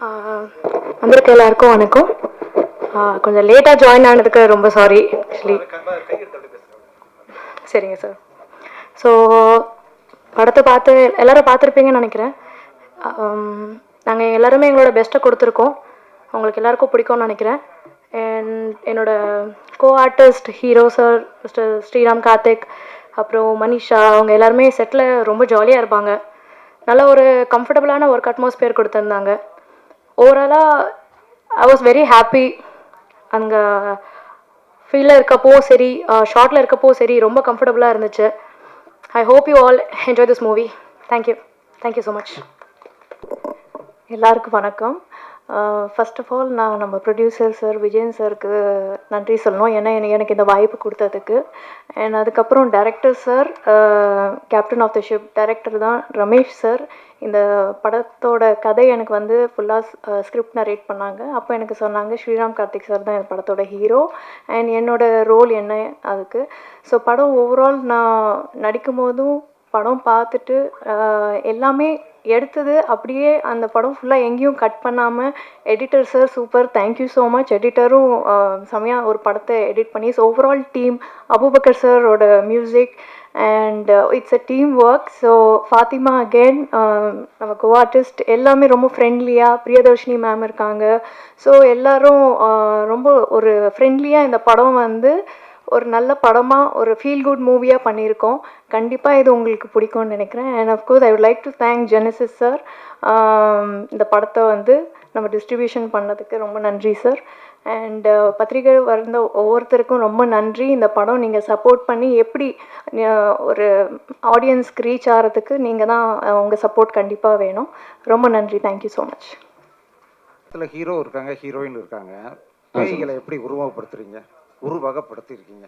வந்திருக்க எல்லாருக்கும் வணக்கம். கொஞ்சம் லேட்டாக ஜாயின் ஆனதுக்கு ரொம்ப சாரி ஆக்சுவலி சரிங்க சார் ஸோ படத்தை பார்த்து எல்லாரும் பார்த்துருப்பீங்கன்னு நினைக்கிறேன். நாங்கள் எல்லாருமே எங்களோட பெஸ்ட்டை கொடுத்துருக்கோம். உங்களுக்கு எல்லாருக்கும் பிடிக்கும்னு நினைக்கிறேன். அண்ட் என்னோட co artist hero sir mister Sriram Karthik அப்புறம் மனிஷா அவங்க எல்லாருமே செட்டில் ரொம்ப ஜாலியாக இருப்பாங்க. நல்ல ஒரு கம்ஃபர்டபுளான ஒர்க் அட்மாஸ்பியர் கொடுத்துருந்தாங்க. ஓவராலாக ஐ வாஸ் வெரி ஹாப்பி அங்கே ஃபீல்டில் இருக்கப்போ சரி ஷார்ட்டில் இருக்கப்போ சரி ரொம்ப கம்ஃபர்டபுளாக இருந்துச்சு. I hope you all enjoy this movie thank you thank you so much எல்லாருக்கும் வணக்கம். ஃபர்ஸ்ட் ஆஃப் ஆல் நான் நம்ம ப்ரொடியூசர் சார் விஜயன் சாருக்கு நன்றி சொல்லணும். ஏன்னா எனக்கு- இந்த வாய்ப்பு கொடுத்ததுக்கு. அண்ட் அதுக்கப்புறம் director sir captain of the ship director தான் ரமேஷ் சார் இந்த படத்தோட கதை எனக்கு வந்து ஃபுல்லாக ஸ்கிரிப்ட் நரேட் பண்ணாங்க. அப்போ எனக்கு சொன்னாங்க ஸ்ரீராம் கார்த்திக் சார் தான் இந்த படத்தோட ஹீரோ அண்ட் என்னோட ரோல் என்ன அதுக்கு. ஸோ படம் ஓவரால் நான் நடிக்கும் போதும் படம் பார்த்துட்டு எல்லாமே எடுத்தது. அப்படியே அந்த படம் ஃபுல்லாக எங்கேயும் கட் பண்ணாமல் editor sir super thank you so much எடிட்டரும் செமையாக ஒரு படத்தை எடிட் பண்ணி ஸோ ஓவரால் டீம் அபுபக்கர் சாரோட music and it's a team work so Fathima again நம்ம கோ ஆர்டிஸ்ட் எல்லாமே ரொம்ப ஃப்ரெண்ட்லியாக பிரியதர்ஷினி மேம் இருக்காங்க. ஸோ எல்லாரும் ரொம்ப ஒரு ஃப்ரெண்ட்லியாக இந்த படம் வந்து ஒரு நல்ல படமாக ஒரு ஃபீல் குட் மூவியாக பண்ணியிருக்கோம். கண்டிப்பாக இது உங்களுக்கு பிடிக்கும்னு நினைக்கிறேன். And of course I would like to thank Genesis sir இந்த படத்தை வந்து நம்ம டிஸ்ட்ரிபியூஷன் பண்ணதுக்கு ரொம்ப நன்றி சார் அண்ட் பத்திரிகை வந்த ஒவ்வொருத்தருக்கும் ரொம்ப நன்றி. இந்த படம் நீங்கள் சப்போர்ட் பண்ணி எப்படி ஒரு ஆடியன்ஸ்க்கு ரீச் ஆகிறதுக்கு நீங்கள் தான் உங்கள் சப்போர்ட் கண்டிப்பாக வேணும். ரொம்ப நன்றி. தேங்க்யூ ஸோ மச் படத்தில் ஹீரோ இருக்காங்க ஹீரோயின் இருக்காங்க. பேய்களை எப்படி உருவகப்படுத்துறீங்க? உருவகப்படுத்திருக்கீங்க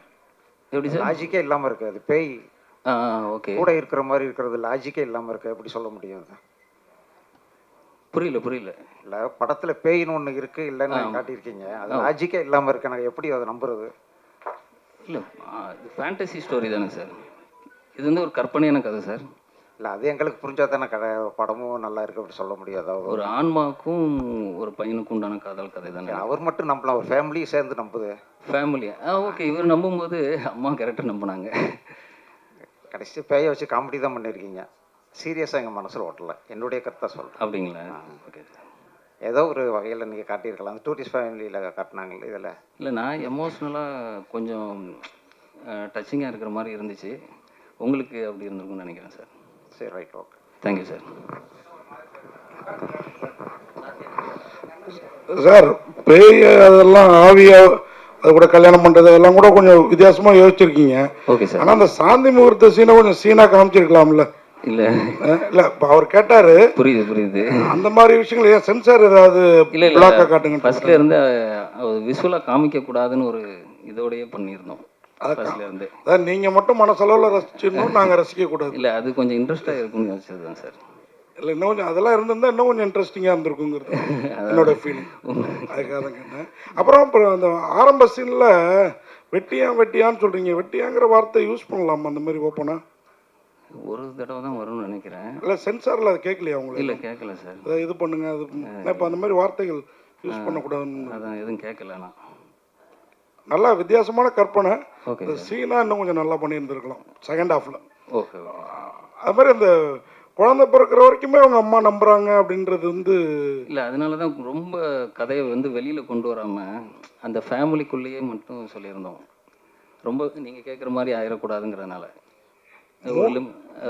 எப்படி சார்? லாஜிக்கே இல்லாமல் இருக்கு. அது பேய் ஓகே. கூட இருக்கிற மாதிரி இருக்கிறது லாஜிக்கே இல்லாமல் இருக்கு. எப்படி சொல்ல முடியும் அது? புரியல புரியல. இல்லை படத்தில் பேய்னு ஒன்று இருக்கு இல்லைன்னு. காட்டியிருக்கீங்க. அது லாஜிக்கே இல்லாமல் இருக்கு. எனக்கு எப்படி அதை நம்புறது? இல்லை இது ஃபேண்டசி ஸ்டோரி தானே சார். இது வந்து ஒரு கற்பனையான கதை சார். இல்லை அது எங்களுக்கு புரிஞ்சா தானே கடை படமும் நல்லா இருக்கு அப்படி சொல்ல முடியாது அவர் ஒரு ஆன்மாவுக்கும் ஒரு பையனுக்கும் உண்டான காதல் கதை தானே? அவர் மட்டும் நம்பலாம். அவர் ஃபேமிலியும் சேர்ந்து நம்புது. ஃபேமிலியா ஆ ஓகே இவர் நம்பும்போது அம்மா கேரக்டர் நம்பினாங்க. கடைசி பேயை வச்சு காமெடி தான் பண்ணியிருக்கீங்க சீரியஸாக எங்கள் மனசில் ஓட்டல என்னுடைய கருத்தை சொல்கிறேன் அப்படிங்களா? ஓகே ஏதோ ஒரு வகையில் நீங்கள் காட்டியிருக்கலாம். அந்த டூரிஸ்ட் ஃபேமிலியில் காட்டினாங்களே இதில். இல்லை நான் எமோஷ்னலாக கொஞ்சம் டச்சிங்காக இருக்கிற மாதிரி இருந்துச்சு. உங்களுக்கு அப்படி இருந்திருக்கும்னு நினைக்கிறேன் சார் சரி right okay thank you sir sir பேய் அதெல்லாம் ஆவியா அது கூட கல்யாணம் பண்றது அதெல்லாம் கூட கொஞ்சம் வித்தியாசமா யோசிச்சிருக்கீங்க. ஓகே சார் ஆனா அந்த சாந்தி முகூர்த்த சீனை கொஞ்சம் சீனா காமிச்சிருக்கலாம்ல? இல்லை. இல்ல அவர் கேட்டாரு. புரியுது புரியுது. அந்த மாதிரி விஷயங்கள் ஏன் சென்சார் ஏதாவது இல்ல காட்டுங்க ஃபர்ஸ்ட்ல இருந்து விஷுவலா காமிக்க கூடாதுன்னு ஒரு இதோடயே பண்ணியிருந்தோம். ஃபர்ஸ்ட்ல இருந்து அதாவது நீங்க மட்டும் மனசளவுல ரசிச்சிடணும் நாங்க ரசிக்க கூடாது இல்ல அது கொஞ்சம் இன்ட்ரெஸ்டா இருக்கும்னு யோசிச்சது தான் சார் இல்ல இன்னும் கொஞ்சம் அதெல்லாம் இருந்திருந்தா இன்னும் கொஞ்சம் இன்ட்ரெஸ்டிங்கா இருந்திருக்குங்கிறது என்னோட ஃபீலிங் அதுக்காக தான் கேட்டேன். அப்புறம் அப்புறம் அந்த ஆரம்ப சீன்ல வெட்டியான் வெட்டியான்னு சொல்றீங்க. வெட்டியாங்கிற வார்த்தை யூஸ் பண்ணலாமா? அந்த மாதிரி ஓப்பனா? ஒரு தடவை தான் வரும்னு நினைக்கிறேன். இல்ல சென்சார்ல அது கேட்கலையா உங்களுக்கு? இல்ல கேட்கல சார் அதை இது பண்ணுங்க அது இப்போ அந்த மாதிரி வார்த்தைகள் யூஸ் பண்ணக்கூடாதுன்னு. அதான் எதுவும் கேட்கல நான். நல்லா வித்தியாசமான கற்பனை. இந்த சீனா இன்னும் கொஞ்சம் நல்லா பண்ணியிருந்திருக்கலாம். செகண்ட் ஹாஃப்ல ஓகே அது மாதிரி அந்த குழந்தை பிறக்கிற வரைக்குமே அவங்க அம்மா நம்புறாங்க அப்படின்றது வந்து இல்ல அதனால தான் ரொம்ப கதையை வந்து வெளியில கொண்டு வராம அந்த ஃபேமிலிக்குள்ளேயே மட்டும் சொல்லியிருந்தோம். ரொம்ப நீங்க கேட்குற மாதிரி ஆயிடக்கூடாதுங்கிறதுனால ஒரு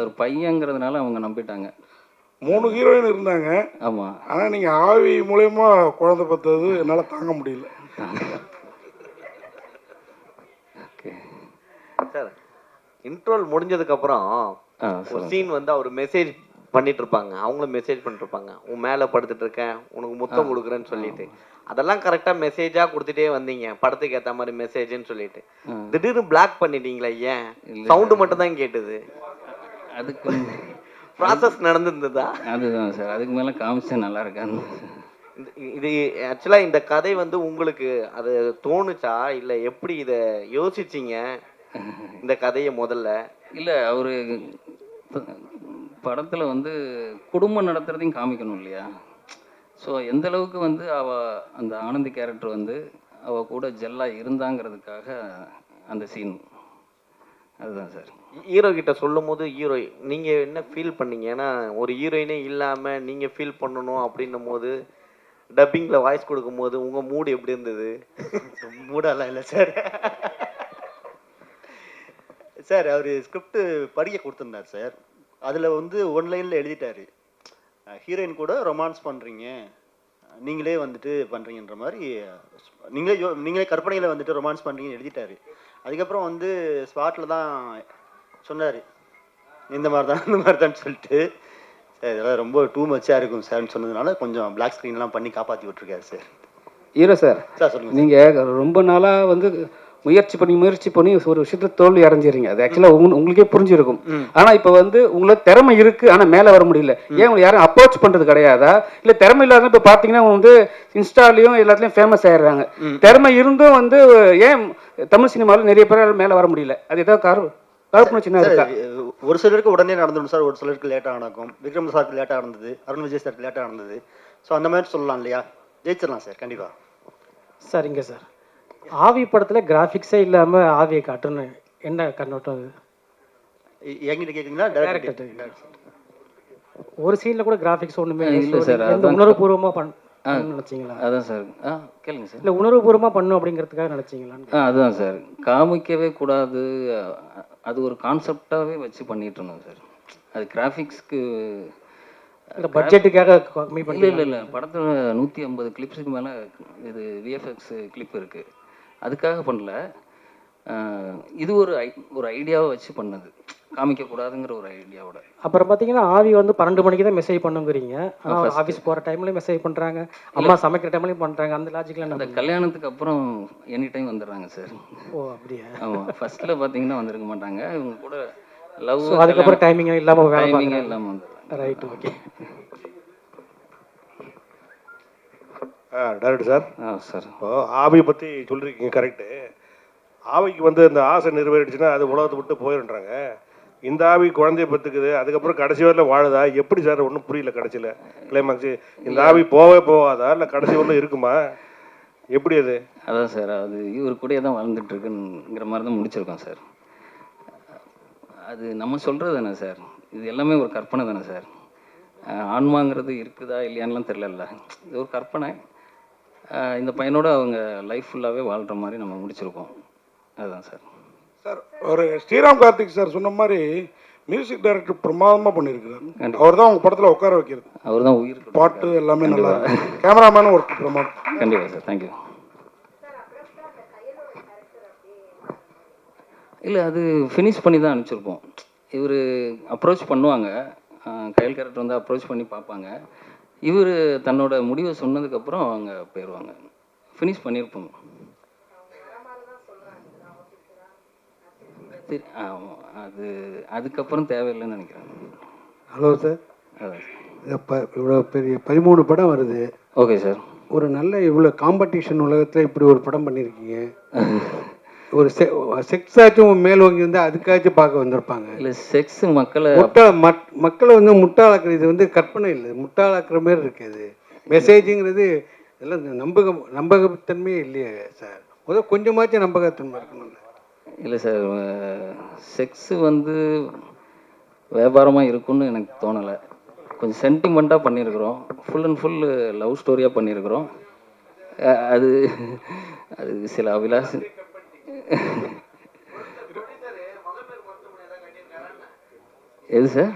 ஒரு பையங்கிறதுனால அவங்க நம்பிட்டாங்க. மூணு ஹீரோயின் இருந்தாங்க. ஆமா. ஆனா நீங்க ஆவி மூலயமா குழந்தை பார்த்தது என்னால தாங்க முடியல. சார் இன்ட்ரோல் முடிஞ்சதுக்கு அப்புறம் ஆ ஒரு சீன் வந்து அவர் மெசேஜ் பண்ணிட்டு இருப்பாங்க அவங்களும் மெசேஜ் பண்ணிட்டு இருப்பாங்க உன் மேல படுத்துட்டு இருக்கேன் உனக்கு முத்தம் கொடுக்குறேன்னு சொல்லிட்டு. அதெல்லாம் கரெக்டா மெசேஜா கொடுத்துட்டே வந்தீங்க. படத்துக்கு ஏத்த மாதிரி மெசேஜ்னு சொல்லிட்டு. திடீர்னு பிளாக் பண்ணிட்டீங்களா ஏன். சவுண்டு மட்டும் தான் கேட்டது. அதுக்கு ப்ராசஸ் நடந்திருந்ததா? அதுதான் சார் அதுக்கு மேல காமிச்சா நல்லா இருக்கான்னு இந்த- இது ஆக்சுவலா இந்த கதை வந்து உங்களுக்கு அது தோணுச்சா? இல்ல எப்படி இத யோசிச்சீங்க? இந்த கதையை முதல்ல. இல்ல அவரு படத்துல வந்து குடும்பம் நடத்துறதையும் காமிக்கணும் இல்லையா? ஸோ எந்த அளவுக்கு வந்து அவ அந்த ஆனந்தி கேரக்டர் வந்து அவ கூட ஜெல்லாக இருந்தாங்கிறதுக்காக அந்த சீன் அதுதான் சார். ஹீரோ கிட்ட சொல்லும் போது ஹீரோ நீங்க என்ன ஃபீல் பண்ணீங்க? ஏன்னா ஒரு ஹீரோயினே இல்லாம நீங்க ஃபீல் பண்ணணும் அப்படின்னும் போது டப்பிங்ல வாய்ஸ் கொடுக்கும்போது உங்க மூடு எப்படி இருந்தது? மூடெல்லாம் இல்லை சார். சார் அவர் ஸ்கிரிப்ட் படிக்க கொடுத்துருந்தார் சார். அதில் வந்து ஒன் லைனில் எழுதிட்டாரு. ஹீரோயின் கூட ரொமான்ஸ் பண்ணுறீங்க நீங்களே வந்துட்டு பண்ணுறீங்கன்ற மாதிரி நீங்களே யோ- நீங்களே கற்பனையில் வந்துட்டு ரொமான்ஸ் பண்ணுறீங்கன்னு எழுதிட்டாரு. அதுக்கப்புறம் வந்து ஸ்பாட்டில் தான் சொன்னார். இந்த மாதிரி தான் இந்த மாதிரி தான் சொல்லிட்டு. சார் இதெல்லாம் ரொம்ப டூ மச்சாக இருக்கும் சார்னு சொன்னதுனால கொஞ்சம் பிளாக் ஸ்க்ரீன்லாம் பண்ணி காப்பாற்றி விட்ருக்காரு சார். ஹீரோ சார் சார் சொல்லுங்கள் நீங்கள் ரொம்ப நாளாக வந்து முயற்சி பண்ணி முயற்சி பண்ணி ஒரு விஷயத்த தோல்வி அடைஞ்சிருங்க அது ஆக்சுவலாக உங்க உங்களுக்கே புரிஞ்சிருக்கும். ஆனால் இப்போ வந்து உங்களுக்கு திறமை இருக்கு ஆனால் மேலே வர முடியல. ஏன் உங்களை யாரும் அப்ரோச் பண்ணுறது கிடையாதா? இல்லை திறமை இல்லாத இப்போ பார்த்தீங்கன்னா வந்து இன்ஸ்டாலையும் எல்லாத்துலேயும் ஃபேமஸ் ஆயிடுறாங்க. திறமை இருந்தும் வந்து ஏன் தமிழ் சினிமாவில் நிறைய பேர் மேலே வர முடியல? அது ஏதாவது காரணம் ஒரு சிலருக்கு உடனே நடந்துடும் சார். ஒரு சிலருக்கு லேட்டாக நடக்கும். விக்ரம் சாருக்கு லேட்டாக நடந்தது. அருண் விஜய் சாருக்கு லேட்டாக நடந்தது. ஸோ அந்த மாதிரி சொல்லலாம் இல்லையா? ஜெயிச்சிடலாம் சார் கண்டிப்பாக சரிங்க சார். ஆவி படத்தில் கிராஃபிக்ஸே இல்லாமல் ஆவியை காட்டுன்னு என்ன கண்ணோட்டம் அது? என்கிட்ட கேட்குறீங்களா டேரக்டர். ஒரு சீனில் கூட கிராஃபிக்ஸ் ஒன்றுமே இல்ல sir, எந்த அதான் உணர்வுபூர்வமாக பண்ண நினச்சிங்களா? அதான் சார். ஆ கேளுங்க சார். இல்லை உணர்வுபூர்வமாக பண்ணும் அப்படிங்கிறதுக்காக நினச்சிங்களான்னு ஆ அதுதான் சார். காமிக்கவே கூடாது. அது ஒரு கான்செப்டாகவே வச்சு பண்ணிட்டு இருந்தோம் சார். அது கிராஃபிக்ஸ்க்கு பட்ஜெட்டுக்காக கம்மி இல்லை பண்ணி இல்லை இல்லை. படத்தில் நூற்றி ஐம்பது கிளிப்ஸுக்கு மேலே இது விஎஃப்எக்ஸ் கிளிப் இருக்குது அதுக்காக பண்ணல. இது ஒரு ஐ ஒரு ஐடியாவை வச்சு பண்ணது. காமிக்கக்கூடாதுங்கிற ஒரு ஐடியாவோட. அப்புறம் பார்த்தீங்கன்னா ஆவி வந்து பன்னெண்டு மணிக்கு தான் மெசேஜ் பண்ணுங்கிறீங்க. ஆனால். ஆஃபீஸ் போகிற டைம்லேயும் மெசேஜ் பண்ணுறாங்க அம்மா சமைக்கிற டைம்லேயும் பண்ணுறாங்க அந்த லாஜிக்கில் அந்த கல்யாணத்துக்கு அப்புறம் எனி டைம் வந்துடுறாங்க சார் ஓ அப்படியா? ஆமாம் ஃபர்ஸ்ட்டில் பார்த்தீங்கன்னா வந்திருக்க மாட்டாங்க. இவங்க கூட லவ் அதுக்கப்புறம் டைமிங் இல்லாமல் டைமிங்கே இல்லாமல் வந்துடுறாங்க. Right okay director sir. ஆ சார். இப்போ ஆவியை பற்றி சொல்லியிருக்கீங்க கரெக்டு ஆவிக்கு வந்து இந்த ஆசை நிறைவேறிடுச்சுன்னா அது உலகத்தை விட்டு போயிடுன்றாங்க இந்த ஆவி குழந்தைய பெற்றுக்குது அதுக்கப்புறம் கடைசி வரல வாழுதா? எப்படி சார்? ஒன்றும் புரியல கடைசியில். கிளைமாக்ஸ் இந்த ஆவி போவே போகாதா? இல்லை கடைசி வரலும் இருக்குமா? எப்படி அது? அதான் சார் அது இவர் கூடயே தான் வாழ்ந்துட்டு இருக்குங்கிற மாதிரி தான் முடிச்சிருக்கோம் சார். அது நம்ம சொல்கிறது தானே சார்? இது எல்லாமே ஒரு கற்பனை தானே சார்? ஆன்மாங்கிறது இருக்குதா இல்லையான்லாம் தெரிலல்ல இது ஒரு கற்பனை. இந்த பையனோட அவங்க லைஃப் ஃபுல்லாகவே வாழ்கிற மாதிரி நம்ம முடிச்சிருக்கோம். அதுதான் சார். சார் ஒரு ஸ்ரீராம் கார்த்திக் சார் சொன்ன மாதிரி மியூசிக் டைரக்டர் பிரமாதமாக பண்ணியிருக்கிறார். அவர் தான் அவங்க படத்தில் உட்கார வைக்கிறது. அவர் தான் உயிர். பாட்டு எல்லாமே நல்லா கேமராமேனும் ஒர்க் பிரமாதம் கண்டிப்பாக சார் தேங்க்யூ இல்லை அது ஃபினிஷ் பண்ணி தான் அனுப்பிச்சிருப்போம். இவர் அப்ரோச் பண்ணுவாங்க. கையல் கேரக்டர் வந்து அப்ரோச் பண்ணி பார்ப்பாங்க. இவர் தன்னோட முடிவை சொன்னதுக்கப்புறம் அவங்க போயிடுவாங்க ஃபினிஷ் பண்ணியிருப்போம். ஆமா, அது அதுக்கப்புறம் தேவையில்லைன்னு நினைக்கிறேன். Hello sir. இப்போ இவ்வளோ பெரிய பதிமூணு படம் வருது. Okay sir. ஒரு நல்ல இவ்வளோ காம்படிஷன் உலகத்தில் இப்படி ஒரு படம் பண்ணியிருக்கீங்க. ஒரு செ செக்ஸாச்சும் மேல் வாங்கி இருந்தால் அதுக்காச்சும் பார்க்க வந்திருப்பாங்க. இல்லை செக்ஸ் மக்களை முட்டா மக் மக்களை வந்து முட்டாளாக்குறது இது வந்து கற்பனை இல்லை. முட்டாளாக்குற மாதிரி இருக்கு இது. மெசேஜுங்கிறது இந்த நம்பக நம்பகத்தன்மையே இல்லையே சார். முதல் கொஞ்சமாச்சும் நம்பகத்தன்மை இருக்கணும்ல இல்லை சார் செக்ஸு வந்து வியாபாரமாக இருக்கும்னு எனக்கு தோணலை. கொஞ்சம் சென்டிமெண்ட்டாக பண்ணியிருக்கிறோம். ஃபுல் அண்ட் ஃபுல் லவ் ஸ்டோரியாக பண்ணியிருக்கிறோம். அது அது சில அபிலாஷ் எது சார்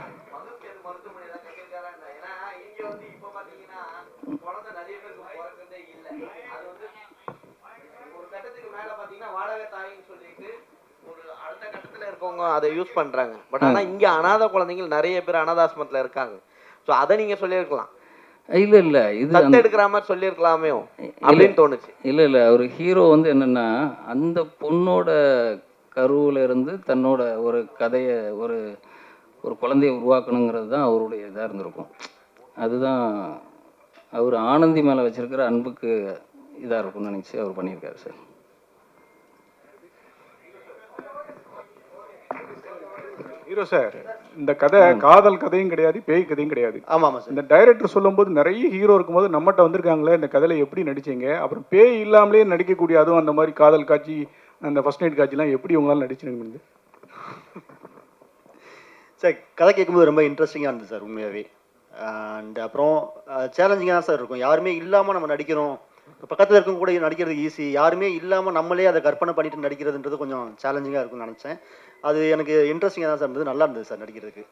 இருக்கவங்க அதை யூஸ் பண்றாங்க. பட் ஆனா இங்க அனாதை குழந்தைங்க நிறைய பேர் அனாதாசிரமத்துல இருக்காங்க. ஸோ அதை நீங்க சொல்லியிருக்கலாம். இல்லை இல்லை இது அந்த எடுக்கிற மாதிரி சொல்லியிருக்கலாமே அப்படின்னு தோணுச்சு. இல்லை இல்லை அவர் ஹீரோ வந்து என்னென்னா அந்த பொண்ணோட கருவில் இருந்து தன்னோட ஒரு கதையை ஒரு ஒரு குழந்தைய உருவாக்கணுங்கிறது தான் அவருடைய இதாக இருந்திருக்கும். அதுதான் அவர் ஆனந்தி மேலே வச்சிருக்கிற அன்புக்கு இதாக இருக்கும்னு நினச்சி அவர் பண்ணியிருக்காரு சார். ஹீரோ சார் இந்த கதை காதல் கதையும் கிடையாது பேய் கதையும் கிடையாது. ஆமாம் சார் இந்த டைரக்டர் சொல்லும்போது நிறைய ஹீரோ இருக்கும்போது நம்மகிட்ட வந்திருக்காங்களே இந்த கதையில எப்படி நடிச்சீங்க? அப்புறம் பேய் இல்லாமலே நடிக்கக்கூடிய அதுவும் அந்த மாதிரி காதல் காட்சி அந்த ஃபர்ஸ்ட் நைட் காட்சிலாம் எப்படி உங்களால் நடிச்சிருக்க முடியுது சார் கதை கேட்கும்போது ரொம்ப இன்ட்ரெஸ்டிங்காக இருந்தது சார் உண்மையாகவே அண்ட் அப்புறம் சேலஞ்சிங்காக சார் இருக்கும். யாருமே இல்லாமல் நம்ம நடிக்கிறோம். பக்கத்தில் இருக்க கூட நடிக்கிறது ஈஸி யாருமே இல்லாமல் நம்மளே அதை கற்பனை பண்ணிட்டு நடிக்கிறதுன்றது கொஞ்சம் சேலஞ்சிங்காக இருக்கும்னு நினச்சேன். அது எனக்கு இன்ட்ரெஸ்டிங்காக தான் சார் இருந்தது. நல்லா இருந்தது சார் நடிக்கிறதுக்கு.